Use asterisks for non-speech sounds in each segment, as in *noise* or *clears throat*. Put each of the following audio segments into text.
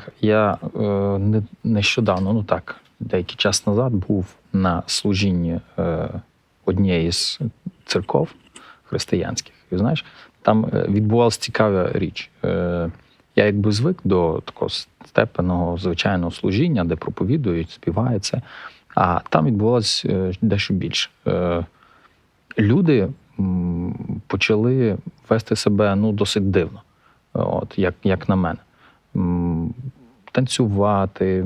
Олег, я е, не, нещодавно, ну так, деякий час назад був на служінні е, однієї з церков християнських. І знаєш, там е, відбувалася цікава річ. Е, я якби звик до такого степеного звичайного служіння, де проповідують, співаються. А там відбувалось е, дещо більше. Е, люди почали вести себе ну, досить дивно, от, як, як на мене. Танцювати,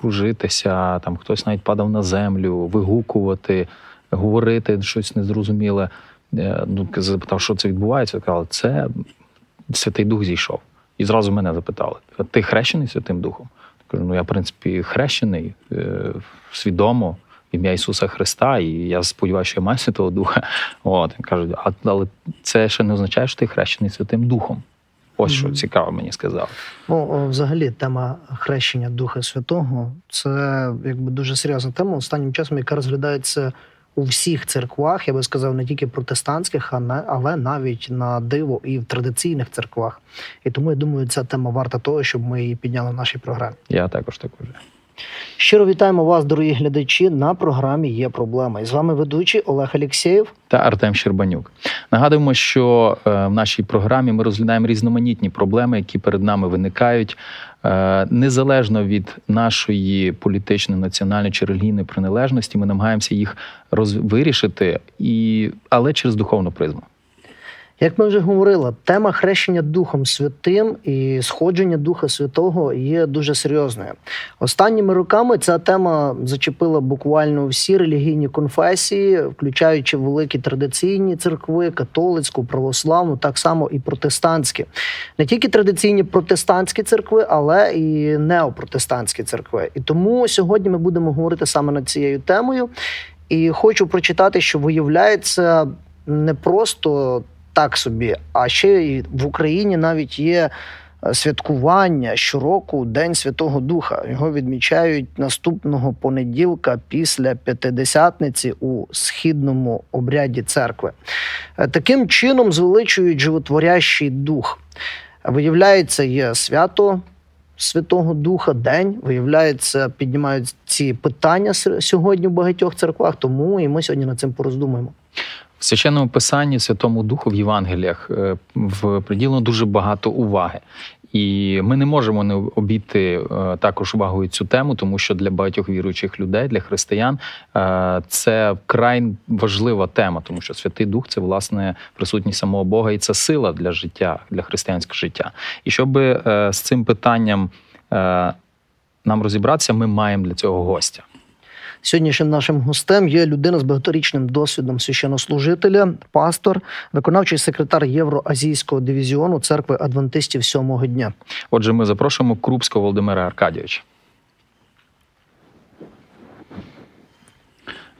кружитися, там хтось навіть падав на землю, вигукувати, говорити щось незрозуміле. Е, Ну, запитав, що це відбувається. Казали, це Святий Дух зійшов. І зразу мене запитали: ти хрещений Святим Духом? Я кажу, ну я, в принципі, хрещений е, свідомо ім'я Ісуса Христа, і я сподіваюся, що я маю Святого Духа. От кажуть, але це ще не означає, що ти хрещений Святим Духом. Ось що цікаво мені сказав. Ну, взагалі, тема хрещення Духа Святого це якби дуже серйозна тема останнім часом, яка розглядається у всіх церквах, я би сказав, не тільки протестантських, а не але навіть на диво і в традиційних церквах. І тому я думаю, ця тема варта того, щоб ми її підняли в нашій програмі. Я також так вважаю. Щиро вітаємо вас, дорогі глядачі. На програмі є проблема. І з вами ведучий Олег Алєксєєв. та Артем Щербанюк. Нагадуємо, що е, в нашій програмі ми розглядаємо різноманітні проблеми, які перед нами виникають е, незалежно від нашої політичної, національної чи релігійної приналежності. Ми намагаємося їх роз... вирішити, і... але через духовну призму. Як ми вже говорили, тема хрещення Духом Святим і сходження Духа Святого є дуже серйозною. Останніми роками ця тема зачепила буквально всі релігійні конфесії, включаючи великі традиційні церкви, католицьку, православну, так само і протестантські. Не тільки традиційні протестантські церкви, але і неопротестантські церкви. І тому сьогодні ми будемо говорити саме над цією темою. І хочу прочитати, що виявляється не просто так собі, а ще й в Україні навіть є е, святкування щороку День Святого Духа. Його відмічають наступного понеділка після п'ятидесятниці у східному обряді церкви. Е, Таким чином звеличують животворящий дух. Виявляється, є свято Святого Духа, день. Виявляється, піднімають ці питання сьогодні в багатьох церквах, тому і ми сьогодні над цим пороздумаємо. Священному писанні Святому Духу в Євангеліях е, в приділено дуже багато уваги. І ми не можемо не обійти е, також увагою цю тему, тому що для багатьох віруючих людей, для християн, е, це вкрай важлива тема, тому що Святий Дух це власне присутність самого Бога, і це сила для життя, для християнського життя. І щоб з цим питанням нам розібратися, ми маємо для цього гостя. Сьогоднішнім нашим гостем є людина з багаторічним досвідом священнослужителя, пастор, виконавчий секретар Євроазійського дивізіону церкви адвентистів сьомого дня. Отже, ми запрошуємо Крупського Володимира Аркадійовича.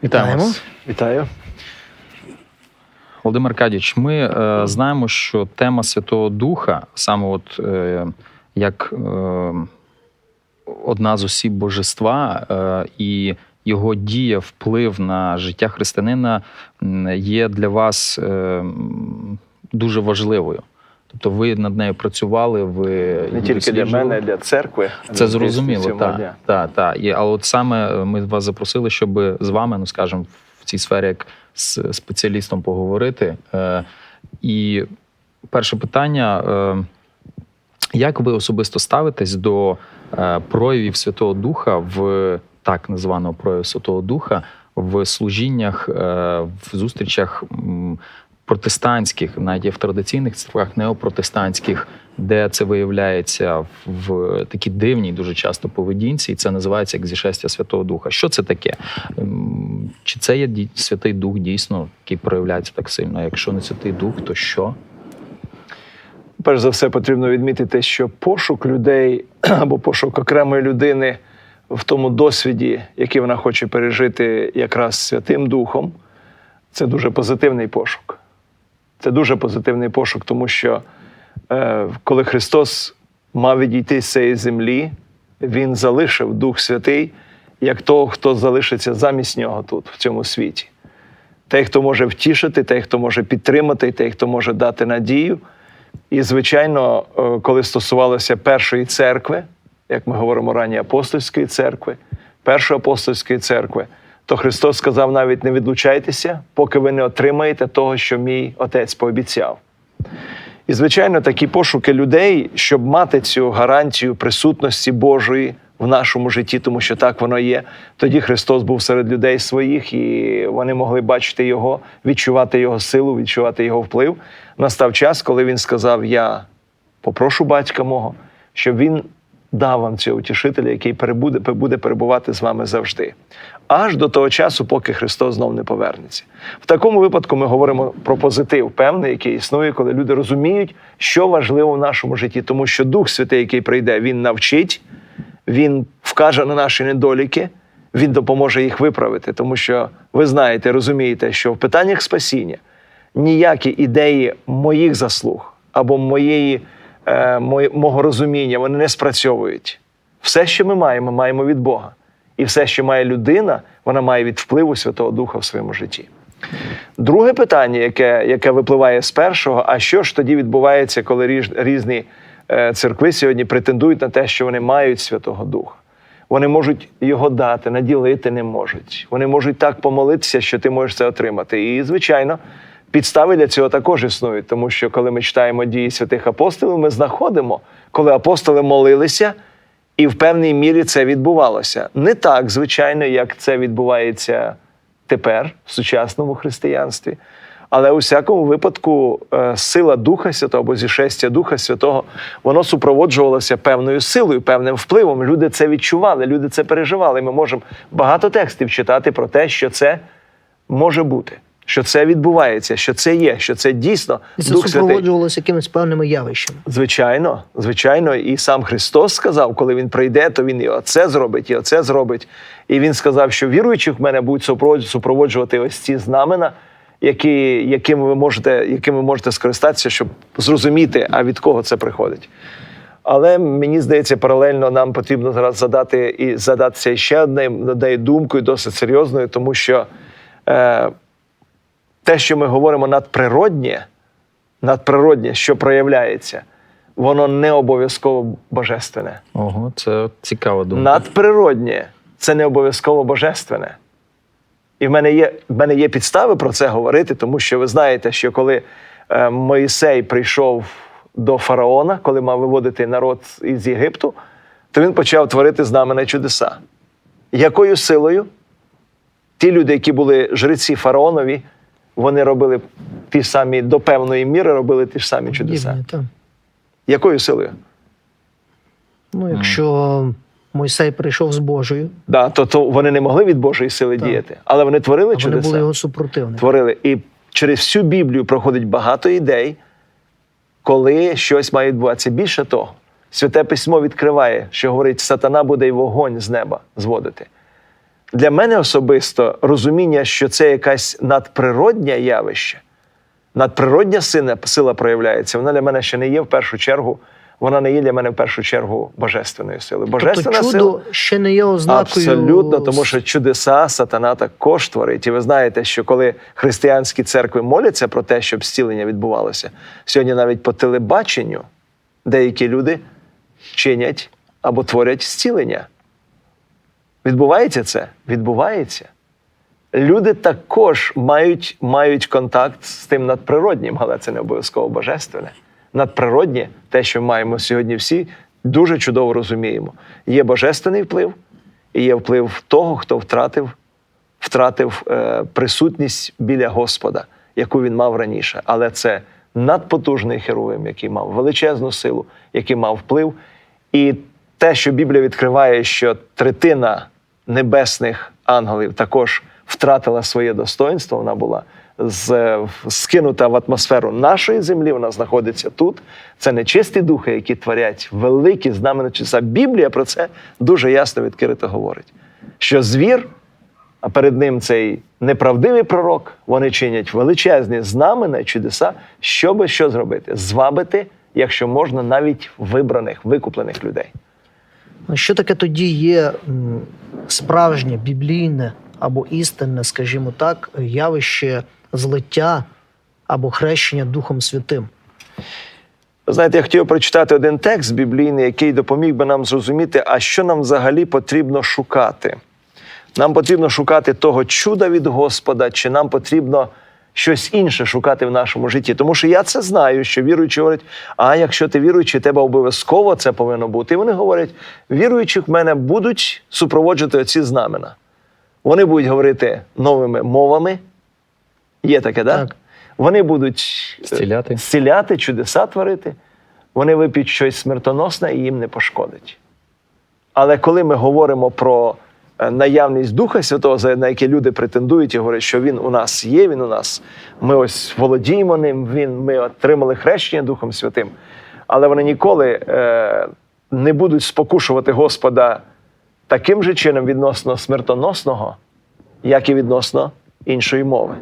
Вітаємо Вітаємо. вас. Вітаю. Володимир Аркадійович, ми е, знаємо, що тема Святого Духа, саме от е, як е, одна з осіб божества, е, і його дія, вплив на життя християнина є для вас е, дуже важливою. Тобто ви над нею працювали, ви Не тільки для мене, а для церкви. Це зрозуміло, так. Так, так. Але от саме е, ми вас запросили, щоб з вами, ну скажімо, в цій сфері як з спеціалістом поговорити. Е, і перше питання: як ви особисто ставитесь до проявів Святого Духа в так названого прояву Святого Духа в служіннях, е, в зустрічах протестантських, навіть в традиційних церквах, неопротестантських, де це виявляється в такій дивній дуже часто поведінці, і це називається як зішестя Святого Духа. Що це таке? Ем, Чи це є Святий Дух дійсно, який проявляється так сильно? Якщо не Святий Дух, то що? Перш за все, потрібно відмітити, що пошук людей *clears throat* або пошук окремої людини в тому досвіді, який вона хоче пережити якраз Святим Духом, це дуже позитивний пошук. Це дуже позитивний пошук, тому що е, коли Христос мав відійти з цієї землі, Він залишив Дух Святий як того, хто залишиться замість нього тут, в цьому світі. Той, хто може втішити, той, хто може підтримати, той, хто може дати надію І, звичайно, е, коли стосувалося першої церкви, як ми говоримо раніше, апостольської церкви, першої апостольської церкви, то Христос сказав навіть не відлучайтеся, поки ви не отримаєте того, що мій отець пообіцяв. І, звичайно, такі пошуки людей, щоб мати цю гарантію присутності Божої в нашому житті, тому що так воно є. Тоді Христос був серед людей своїх, і вони могли бачити Його, відчувати Його силу, відчувати Його вплив. Настав час, коли Він сказав: Я попрошу батька мого, щоб він дав вам цього утішителя, який перебуде, буде перебувати з вами завжди. Аж до того часу, поки Христос знов не повернеться. В такому випадку ми говоримо про позитив, певний, який існує, коли люди розуміють, що важливо в нашому житті, тому що Дух Святий, який прийде, він навчить, він вкаже на наші недоліки, він допоможе їх виправити. Тому що ви знаєте, розумієте, що в питаннях спасіння ніякі ідеї моїх заслуг або моєї, моє- мого розуміння вони не спрацьовують. Все, що ми маємо, маємо від Бога. І все, що має людина, вона має від впливу Святого Духа в своєму житті. Друге питання, яке, яке випливає з першого, а що ж тоді відбувається, коли різні е, церкви сьогодні претендують на те, що вони мають Святого Духа? Вони можуть його дати, наділити не можуть. Вони можуть так помолитися, що ти можеш це отримати. І, звичайно, підстави для цього також існують, тому що коли ми читаємо дії святих апостолів, ми знаходимо, коли апостоли молилися, і в певній мірі це відбувалося. Не так, звичайно, як це відбувається тепер в сучасному християнстві. Але у всякому випадку е, сила Духа Святого або зішестя Духа Святого, воно супроводжувалося певною силою, певним впливом. Люди це відчували, люди це переживали. Ми можемо багато текстів читати про те, що це може бути, що це відбувається, що це є, що це дійсно І це Дух Святий. супроводжувалося якимись певними явищами. Звичайно, звичайно, і сам Христос сказав, коли він прийде, то він і оце зробить, і оце зробить. І він сказав, що віруючих в мене будуть супроводжу- супроводжувати ось ці знамена, які, якими, ви можете, якими ви можете скористатися, щоб зрозуміти, а від кого це приходить. Але мені здається, паралельно нам потрібно зараз задати і задатися ще одним думкою, досить серйозною, тому що е, те, що ми говоримо надприроднє, надприроднє, що проявляється, воно не обов'язково божественне. Ого, це цікава думка. Надприроднє це не обов'язково божественне. І в мене є, в мене є підстави про це говорити, тому що ви знаєте, що коли е, Моїсей прийшов до фараона, коли мав виводити народ із Єгипту, то він почав творити знамена чудеса. Якою силою ті люди, які були жреці фараонові, вони робили ті самі до певної міри робили ті ж самі чудеса. Так. Якою силою? Ну, якщо Мойсей прийшов з Божою, Да, то, то вони не могли від Божої сили Так. діяти, але вони творили а вони були його супротивниками. творили. І через всю Біблію проходить багато ідей, коли щось має відбуватися. Більше того, Святе письмо відкриває, що говорить, сатана буде й вогонь з неба зводити. Для мене особисто розуміння, що це якась надприроднє явище, надприродня сила, сила проявляється, вона для мене ще не є в першу чергу. Вона не є для мене в першу чергу божественною силою. Божественна тобто сила ще не є ознакою. Абсолютно, тому що чудеса сатана також творить. І ви знаєте, що коли християнські церкви моляться про те, щоб зцілення відбувалося, сьогодні навіть по телебаченню деякі люди чинять або творять зцілення. Відбувається це? Відбувається. Люди також мають, мають контакт з тим надприроднім, але це не обов'язково божественне. Надприроднє, те, що маємо сьогодні всі, дуже чудово розуміємо. Є божественний вплив, і є вплив того, хто втратив, втратив е, присутність біля Господа, яку він мав раніше. Але це надпотужний херовим, який мав величезну силу, який мав вплив. І те, що Біблія відкриває, що третина небесних ангелів також втратила своє достоинство, вона була з, скинута в атмосферу нашої землі, вона знаходиться тут. Це не чисті духи, які творять великі знамена часа. Біблія про це дуже ясно відкрито говорить. Що звір, а перед ним цей неправдивий пророк, вони чинять величезні знамена чудеса, щоби що зробити? Звабити, якщо можна, навіть вибраних, викуплених людей. Що таке тоді є справжнє, біблійне або істинне, скажімо так, явище злиття або хрещення Духом Святим? Знаєте, я хотів прочитати один текст біблійний, який допоміг би нам зрозуміти, а що нам взагалі потрібно шукати. Нам потрібно шукати того чуда від Господа, чи нам потрібно щось інше шукати в нашому житті. Тому що я це знаю, що віруючі говорять, а якщо ти віруючий, тебе обов'язково це повинно бути. І вони говорять, віруючих в мене будуть супроводжувати оці знамена. Вони будуть говорити новими мовами. Є таке, да? Так. Вони будуть е, Зціляти. зціляти, чудеса творити. Вони вип'ють щось смертоносне і їм не пошкодить. Але коли ми говоримо про наявність Духа Святого, на яке люди претендують і говорять, що він у нас є, він у нас, ми ось володіємо ним, він, ми отримали хрещення Духом Святим. Але вони ніколи е, не будуть спокушувати Господа таким же чином відносно смертоносного, як і відносно іншої мови,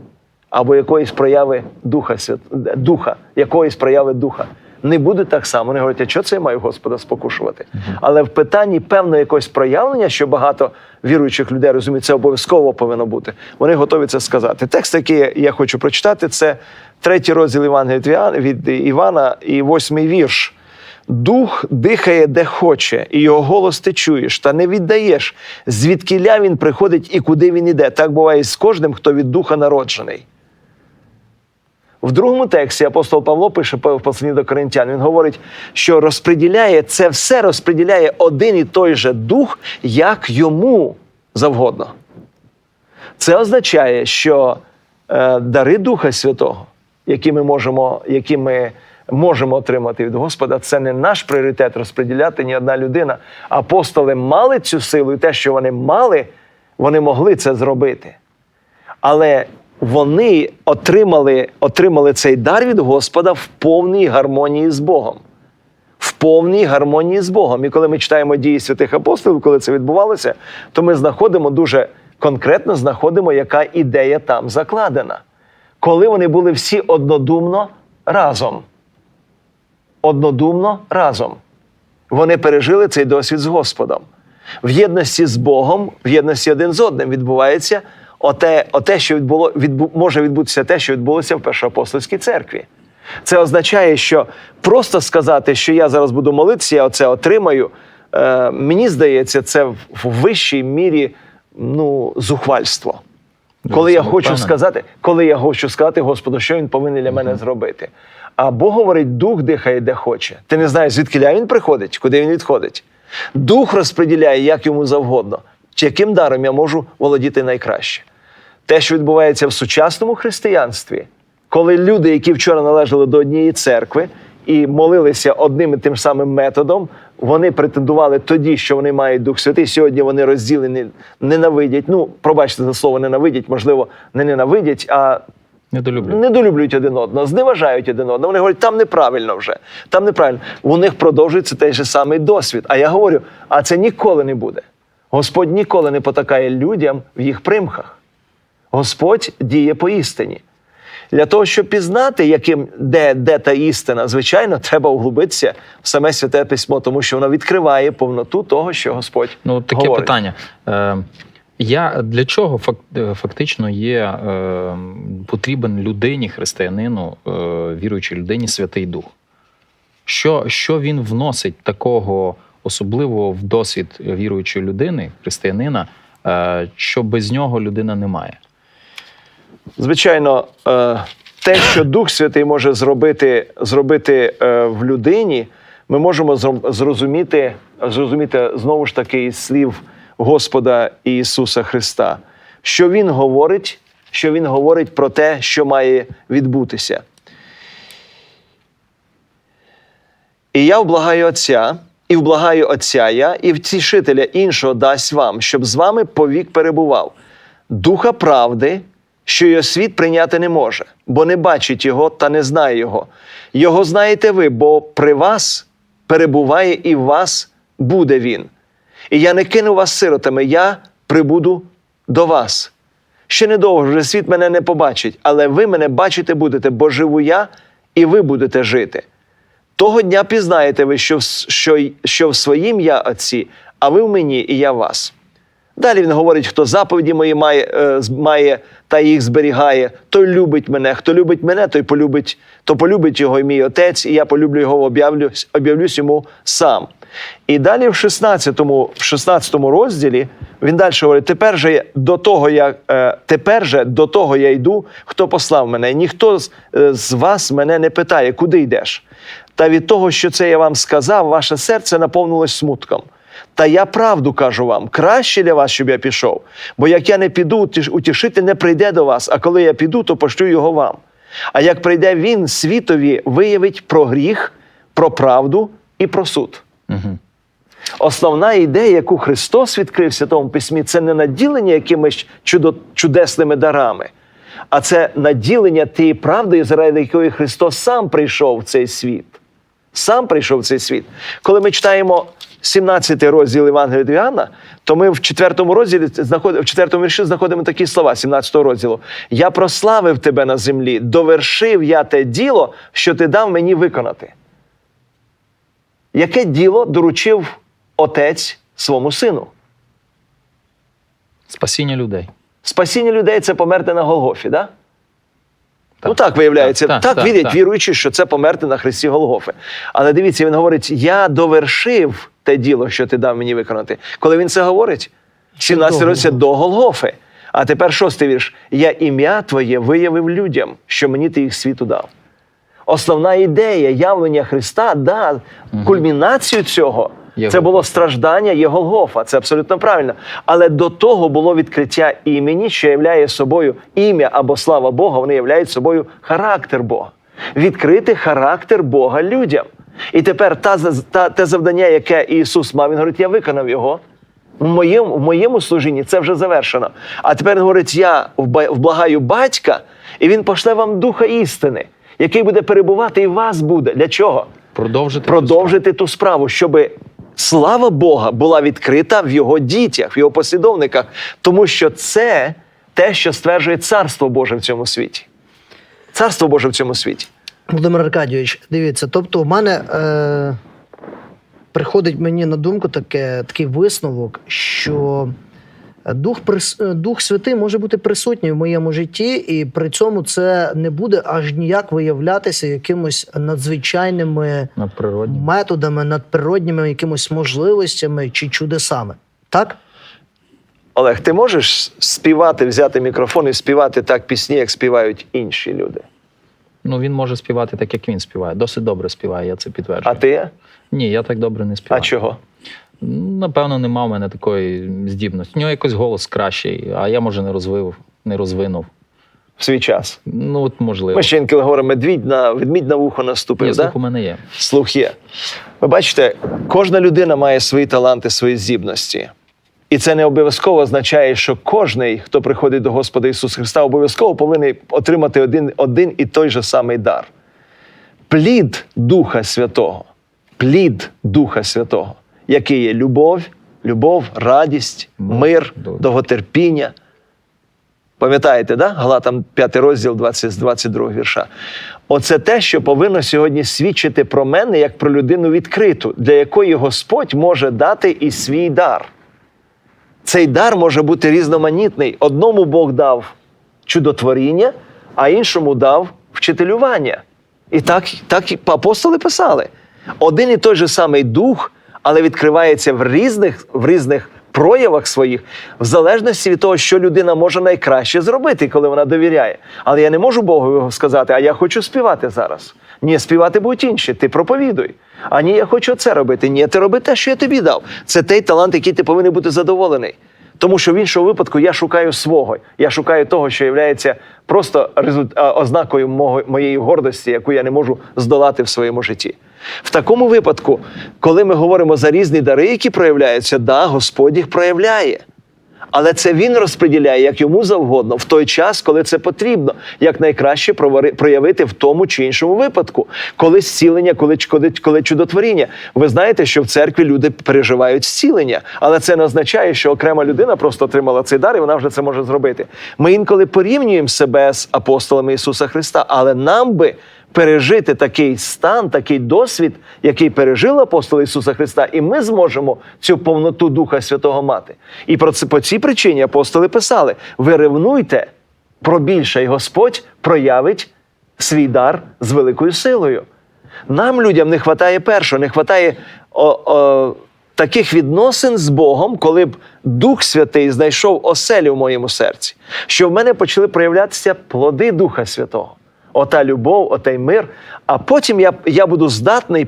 або якоїсь прояви Духа. Духа якоїсь прояви Духа. Не буде так само. Вони говорять, а що це я маю Господа спокушувати? Але в питанні певного якогось проявлення, що багато віруючих людей розуміють, це обов'язково повинно бути. Вони готові це сказати. Текст, який я хочу прочитати, це третій розділ Євангелія від від Івана і восьмий вірш. Дух дихає де хоче, і його голос ти чуєш, та не віддаєш, звідкіля він приходить і куди він іде. Так буває з кожним, хто від духа народжений. В другому тексті апостол Павло пише в посланні до Коринтян, він говорить, що розподіляє це все розподіляє один і той же дух, як йому завгодно. Це означає, що е, дари Духа Святого, які ми можемо, які ми можемо отримати від Господа, це не наш пріоритет розподіляти ні одна людина. Апостоли мали цю силу, і те, що вони мали, вони могли це зробити. Але вони отримали, отримали цей дар від Господа в повній гармонії з Богом. В повній гармонії з Богом. І коли ми читаємо дії святих апостолів, коли це відбувалося, то ми знаходимо дуже конкретно знаходимо, яка ідея там закладена. Коли вони були всі однодумно разом. Однодумно разом. Вони пережили цей досвід з Господом. В єдності з Богом, в єдності один з одним відбувається оте, оте що відбуло, відбу, може відбутися те, що відбулося в Першоапостольській церкві. Це означає, що просто сказати, що я зараз буду молитися, я оце отримаю. Е, мені здається, це в в вищій мірі ну, зухвальство. Коли я хочу сказати, коли я хочу сказати Господу, що він повинен для мене зробити. А Бог говорить, дух дихає де хоче. Ти не знаєш, звідки він приходить, куди він відходить. Дух розподіляє, як йому завгодно, чи яким даром я можу володіти найкраще. Те, що відбувається в сучасному християнстві, коли люди, які вчора належали до однієї церкви і молилися одним і тим самим методом, вони претендували тоді, що вони мають Дух Святий. Сьогодні вони розділені, ненавидять. Ну, пробачте за слово ненавидять, можливо, не ненавидять, а Недолюблю. недолюблюють один одного, зневажають один одного. Вони говорять, там неправильно вже, там неправильно. У них продовжується той же самий досвід. А я говорю, а це ніколи не буде. Господь ніколи не потакає людям в їх примхах. Господь діє по істині. Для того, щоб пізнати, яким, де, де та істина, звичайно, треба углубитися в саме святе письмо, тому що воно відкриває повноту того, що Господь Ну, таке говорить. питання. Е, я для чого е, фактично є е, потрібен людині, християнину, е, віруючій людині Святий Дух? Що, що він вносить такого особливого в досвід віруючої людини, християнина, е, що без нього людина не має? Звичайно, е, те, що Дух Святий може зробити, зробити е, в людині, ми можемо зрозуміти, зрозуміти знову ж таки із слів Господа Ісуса Христа, що Він говорить, що Він говорить про те, що має відбутися. І я вблагаю Отця, і вблагаю Отця я, і втішителя іншого дасть вам, щоб з вами повік перебував. Духа правди, що його світ прийняти не може, бо не бачить його та не знає його. Його знаєте ви, бо при вас перебуває і в вас буде він. І я не кину вас сиротами, я прибуду до вас. Ще недовго вже світ мене не побачить, але ви мене бачити будете, бо живу я, і ви будете жити. Того дня пізнаєте ви, що, що, що в своїм я отці, а ви в мені, і я вас. Далі він говорить, хто заповіді мої має, е, має та їх зберігає, той любить мене. Хто любить мене, той полюбить, то полюбить його і мій отець, і я полюблю його, об'явлюсь, об'явлюсь йому сам. І далі в 16, в 16 розділі він далі говорить: тепер же до того я е, тепер же до того я йду, хто послав мене. І ніхто е, з вас мене не питає, куди йдеш. Та від того, що це я вам сказав, ваше серце наповнилось смутком. Та я правду кажу вам, краще для вас, щоб я пішов. Бо як я не піду, утіш- утішитель не прийде до вас, а коли я піду, то пошлю його вам. А як прийде він, світові виявить про гріх, про правду і про суд. Угу. Основна ідея, яку Христос відкрив в Святому Письмі, це не наділення якимись чудо, чудесними дарами, а це наділення тієї правди, заради якої Христос сам прийшов в цей світ. Сам прийшов в цей світ. Коли ми читаємо 17 розділ Євангелія від Іоанна, то ми в 4 розділі в 4 вірші знаходимо такі слова 17 розділу: Я прославив тебе на землі, довершив я те діло, що ти дав мені виконати. Яке діло доручив отець своєму сину? Спасіння людей. Спасіння людей це померти на Голгофі, да? Ну так виявляється, так, Так, так, вірять так. віруючі, що це померти на Христі Голгофи. Але дивіться, він говорить: я довершив те діло, що ти дав мені виконати. Коли він це говорить, 17 до році до Голгофи. А тепер шостий вірш. Я ім'я твоє виявив людям, що мені ти їх світу дав. Основна ідея явлення Христа, да, кульмінацію цього. Є це було страждання є Голгофа, це абсолютно правильно. Але до того було відкриття імені, що являє собою ім'я або слава Бога, вони являють собою характер Бога. Відкрити характер Бога людям. І тепер та, та, те завдання, яке Ісус мав, він говорить, я виконав його. В моєму, в моєму служінні це вже завершено. А тепер він говорить: я вблагаю батька, і він пошле вам духа істини, який буде перебувати і вас буде. Для чого? Продовжити. продовжити ту справу, щоб слава Бога була відкрита в його дітях, в його послідовниках, тому що це те, що стверджує Царство Боже в цьому світі. Царство Боже в цьому світі. Володимир Аркадійович, дивіться, тобто, в мене е, приходить мені на думку таке, такий висновок, що Дух, прис- е, Дух Святий може бути присутній в моєму житті, і при цьому це не буде аж ніяк виявлятися якимось надзвичайними надприродні. методами, надприродніми якимось можливостями чи чудесами. Так? Олег, ти можеш співати, взяти мікрофон і співати так пісні, як співають інші люди. Ну він може співати так, як він співає. Досить добре співає, я це підтверджую. А ти? Ні, я так добре не співаю. А чого? Напевно, нема в мене такої здібності. У нього якось голос кращий, а я може не розвив, не розвинув. В свій час. Ну, от можливо. Ми ще інколи говоримо, медвідь на ведмідь на вухо наступив. Ні, да? слух у мене є. Слух є. Ви бачите, кожна людина має свої таланти, свої здібності. І це не обов'язково означає, що кожний, хто приходить до Господа Ісуса Христа, обов'язково повинен отримати один, один і той же самий дар. Плід Духа Святого, плід Духа Святого, який є любов, любов, радість, Мир, мир, довготерпіння. Пам'ятаєте, да? Галатам 5 розділ 20, 22 вірша. Оце те, що повинно сьогодні свідчити про мене як про людину відкриту, для якої Господь може дати і свій дар. Цей дар може бути різноманітний. Одному Бог дав чудотворіння, а іншому дав вчителювання. І так, так апостоли писали. Один і той же самий дух, але відкривається в різних, в різних проявах своїх, в залежності від того, що людина може найкраще зробити, коли вона довіряє. Але я не можу Богу сказати, а я хочу співати зараз. Ні, співати будуть інші, ти проповідуй. А ні, я хочу це робити. Ні, ти роби те, що я тобі дав. Це той талант, який ти повинен бути задоволений. Тому що в іншому випадку я шукаю свого. Я шукаю того, що є просто ознакою моєї гордості, яку я не можу здолати в своєму житті. В такому випадку, коли ми говоримо за різні дари, які проявляються, да, Господь їх проявляє. Але це він розподіляє як йому завгодно в той час, коли це потрібно, як найкраще проявити в тому чи іншому випадку, коли зцілення, коли, коли, коли чудотворіння. Ви знаєте, що в церкві люди переживають зцілення, але це не означає, що окрема людина просто отримала цей дар, і вона вже це може зробити. Ми інколи порівнюємо себе з апостолами Ісуса Христа, але нам би пережити такий стан, такий досвід, який пережив апостол Ісуса Христа, і ми зможемо цю повноту Духа Святого мати. І про це по цій причині апостоли писали: ви ревнуйте про більше, і Господь проявить свій дар з великою силою. Нам, людям, не вистачає першого, не вистачає о, о, таких відносин з Богом, коли б Дух Святий знайшов оселю в моєму серці, що в мене почали проявлятися плоди Духа Святого. Ота любов, отей мир. А потім я, я буду здатний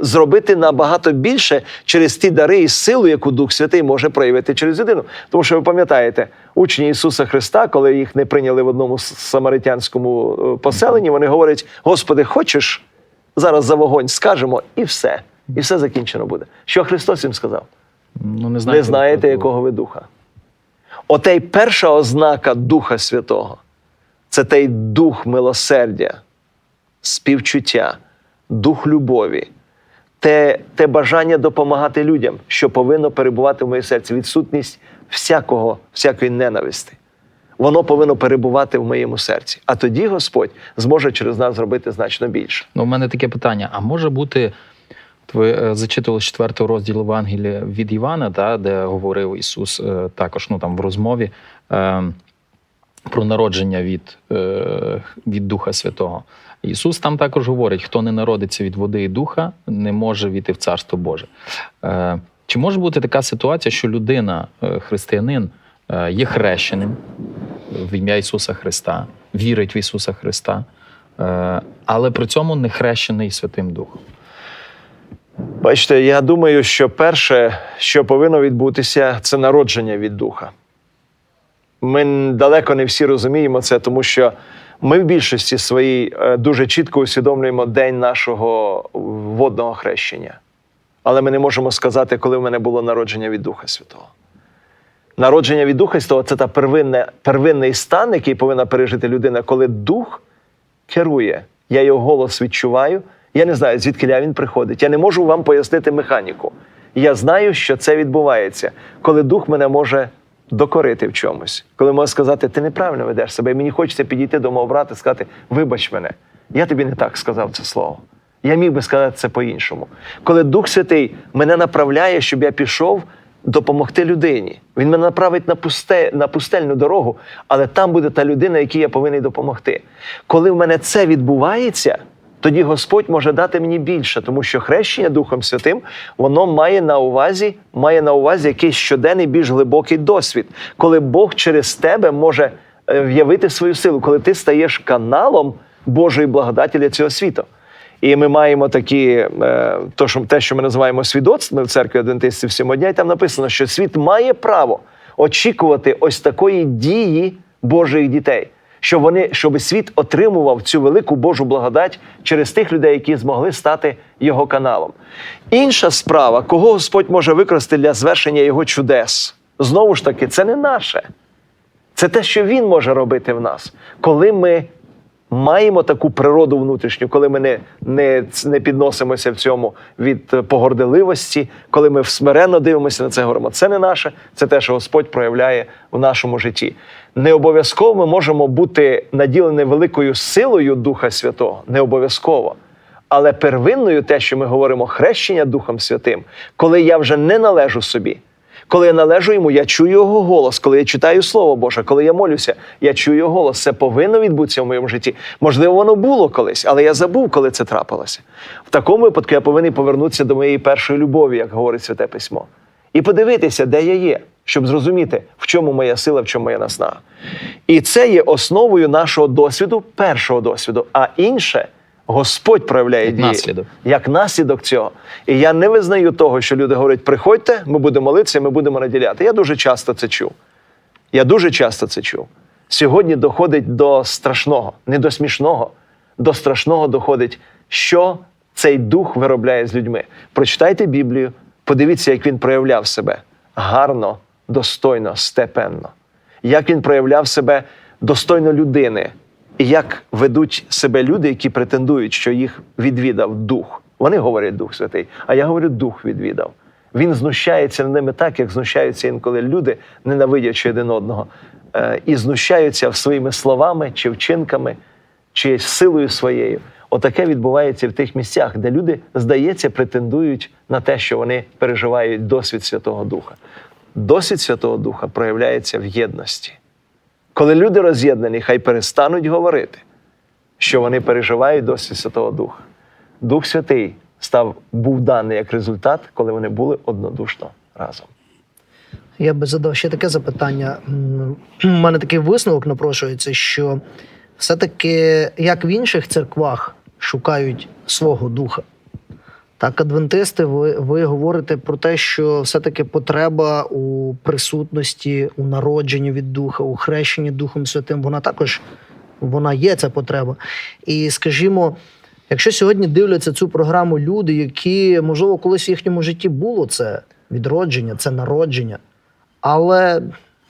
зробити набагато більше через ті дари і силу, яку Дух Святий може проявити через людину. Тому що ви пам'ятаєте, учні Ісуса Христа, коли їх не прийняли в одному самаритянському е, поселенні, вони говорять: Господи, хочеш? зараз за вогонь скажемо, і все. І все закінчено буде. Що Христос їм сказав? Ну, не Не знаєте, знаєте, якого ви духа. Отей перша ознака Духа Святого це той дух милосердя, співчуття, дух любові, те, те бажання допомагати людям, що повинно перебувати в моєму серці, відсутність всякого, всякої ненависти. Воно повинно перебувати в моєму серці. А тоді Господь зможе через нас зробити значно більше. Ну, у мене таке питання: а може бути, ви е, зачитували з розділу Евангелія від Івана, да, де говорив Ісус е, також ну, там, в розмові е, про народження від, е, від Духа Святого. Ісус там також говорить: хто не народиться від води і духа, не може війти в Царство Боже. Е, чи може бути така ситуація, що людина, е, християнин, є хрещеним в ім'я Ісуса Христа, вірить в Ісуса Христа, але при цьому не хрещений Святим Духом? Бачите, я думаю, що перше, що повинно відбутися, це народження від духа. Ми далеко не всі розуміємо це, тому що ми в більшості своїй е, дуже чітко усвідомлюємо день нашого водного хрещення. Але ми не можемо сказати, коли в мене було народження від Духа Святого. Народження від Духа Святого це та первинне, первинний стан, який повинна пережити людина, коли дух керує. Я його голос відчуваю. Я не знаю, звідки він приходить. Я не можу вам пояснити механіку. Я знаю, що це відбувається, коли дух мене може докорити в чомусь, коли може сказати, ти неправильно ведеш себе, і мені хочеться підійти до мого брата і сказати, вибач мене, я тобі не так сказав це слово. Я міг би сказати це по-іншому. Коли Дух Святий мене направляє, щоб я пішов допомогти людині. Він мене направить на, пусте, на пустельну дорогу, але там буде та людина, якій я повинен допомогти. Коли в мене це відбувається, тоді Господь може дати мені більше, тому що хрещення Духом Святим воно має на увазі, має на увазі якийсь щоденний більш глибокий досвід, коли Бог через тебе може е, в'явити свою силу, коли ти стаєш каналом Божої благодаті для цього світу. І ми маємо такі, е, то, що, те, що ми називаємо свідоцтвами в церкві адвентистів сьомодня, і там написано, що світ має право очікувати ось такої дії Божих дітей, щоб вони, щоб світ отримував цю велику Божу благодать через тих людей, які змогли стати його каналом. Інша справа, кого Господь може використати для звершення його чудес, знову ж таки, це не наше. Це те, що він може робити в нас, коли ми маємо таку природу внутрішню, коли ми не, не, не підносимося в цьому від е, погорделивості, коли ми смиренно дивимося на це, говоримо, це не наше, це те, що Господь проявляє в нашому житті. Не обов'язково ми можемо бути наділені великою силою Духа Святого, не обов'язково. Але первинною те, що ми говоримо, хрещення Духом Святим, коли я вже не належу собі, коли я належу йому, я чую його голос. Коли я читаю Слово Боже, коли я молюся, я чую його голос. Це повинно відбутися в моєму житті. Можливо, воно було колись, але я забув, коли це трапилося. В такому випадку я повинен повернутися до моєї першої любові, як говорить Святе Письмо, і подивитися, де я є, щоб зрозуміти, в чому моя сила, в чому моя наснага. І це є основою нашого досвіду, першого досвіду, а інше. Господь проявляє дії наслідок. як наслідок цього. І я не визнаю того, що люди говорять: приходьте, ми будемо молитися, ми будемо наділяти. Я дуже часто це чув. Я дуже часто це чув. Сьогодні доходить до страшного, не до смішного, до страшного доходить, що цей дух виробляє з людьми. Прочитайте Біблію, подивіться, як він проявляв себе гарно, достойно, степенно, як він проявляв себе достойно людини, як ведуть себе люди, які претендують, що їх відвідав дух. Вони говорять Дух Святий, а я говорю, Дух відвідав. Він знущається над ними так, як знущаються інколи люди, ненавидячи один одного, е, і знущаються своїми словами чи вчинками, чи силою своєю. Отаке відбувається в тих місцях, де люди, здається, претендують на те, що вони переживають досвід Святого Духа. Досвід Святого Духа проявляється в єдності. Коли люди роз'єднані, хай перестануть говорити, що вони переживають досвід Святого Духа. Дух Святий став, був даний як результат, коли вони були однодушно разом. Я би задав ще таке запитання. У мене такий висновок напрошується, що все-таки як в інших церквах шукають свого духа, так адвентисти, ви, ви говорите про те, що все-таки потреба у присутності, у народженні від духа, у хрещенні Духом Святим, вона також вона є ця потреба. І скажімо, якщо сьогодні дивляться цю програму люди, які, можливо, колись в їхньому житті було це відродження, це народження, але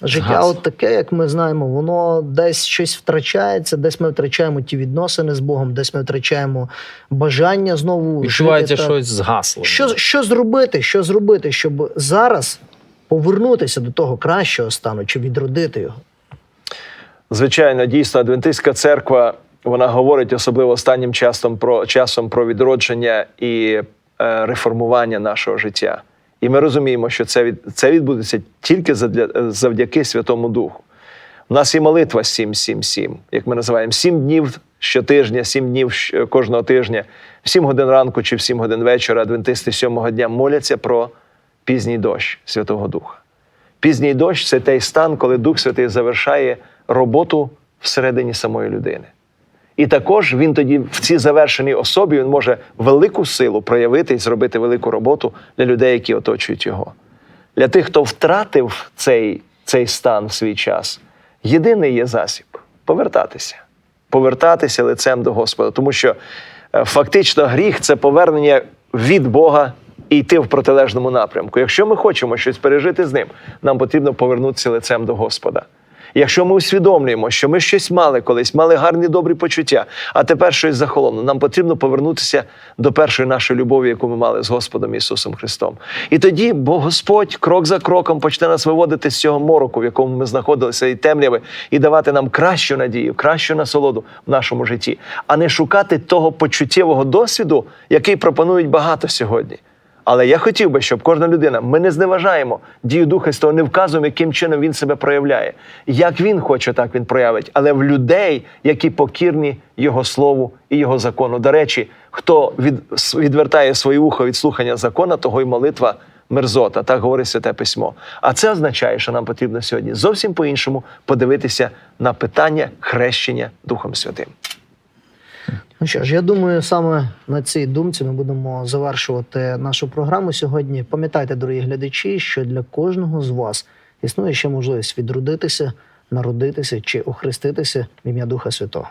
життя, Згас. от таке, як ми знаємо, воно десь щось втрачається, десь ми втрачаємо ті відносини з Богом, десь ми втрачаємо бажання знову Відчувається жити. та- щось згасло. Що, що зробити? Що зробити, щоб зараз повернутися до того кращого стану чи відродити його? Звичайно, дійсно, адвентистська церква вона говорить особливо останнім часом про часом про відродження і е, реформування нашого життя. І ми розуміємо, що це від це відбудеться тільки завдяки Святому Духу. У нас є молитва 7-7-7, як ми називаємо, 7 днів щотижня, 7 днів кожного тижня, в 7 годин ранку чи в 7 годин вечора адвентисти сьомого дня моляться про пізній дощ Святого Духа. Пізній дощ це той стан, коли Дух Святий завершає роботу всередині самої людини. І також він тоді в цій завершеній особі він може велику силу проявити і зробити велику роботу для людей, які оточують його. Для тих, хто втратив цей, цей стан в свій час, єдиний є засіб повертатися, повертатися лицем до Господа. Тому що е, фактично гріх це повернення від Бога і йти в протилежному напрямку. Якщо ми хочемо щось пережити з ним, нам потрібно повернутися лицем до Господа. Якщо ми усвідомлюємо, що ми щось мали колись, мали гарні добрі почуття, а тепер щось захолоно, нам потрібно повернутися до першої нашої любові, яку ми мали з Господом Ісусом Христом. І тоді, бо Господь крок за кроком почне нас виводити з цього мороку, в якому ми знаходилися, і темряви, і давати нам кращу надію, кращу насолоду в нашому житті, а не шукати того почуттєвого досвіду, який пропонують багато сьогодні. Але я хотів би, щоб кожна людина, ми не зневажаємо дію Духа Святого, не вказуємо, яким чином він себе проявляє. Як він хоче, так він проявить, але в людей, які покірні Його слову і Його закону. До речі, хто від, відвертає своє ухо від слухання закона, того й молитва мерзота, так говорить Святе Письмо. А це означає, що нам потрібно сьогодні зовсім по-іншому подивитися на питання хрещення Духом Святим. Ну що ж, я думаю, саме на цій думці ми будемо завершувати нашу програму сьогодні. Пам'ятайте, дорогі глядачі, що для кожного з вас існує ще можливість відродитися, народитися чи охреститися в ім'я Духа Святого.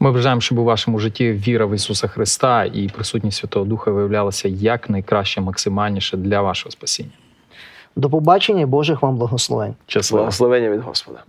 Ми бажаємо, щоб у вашому житті віра в Ісуса Христа і присутність Святого Духа виявлялася як найкраще, максимальніше для вашого спасіння. До побачення і Божих вам благословень. Щасливо! Благословення від Господа.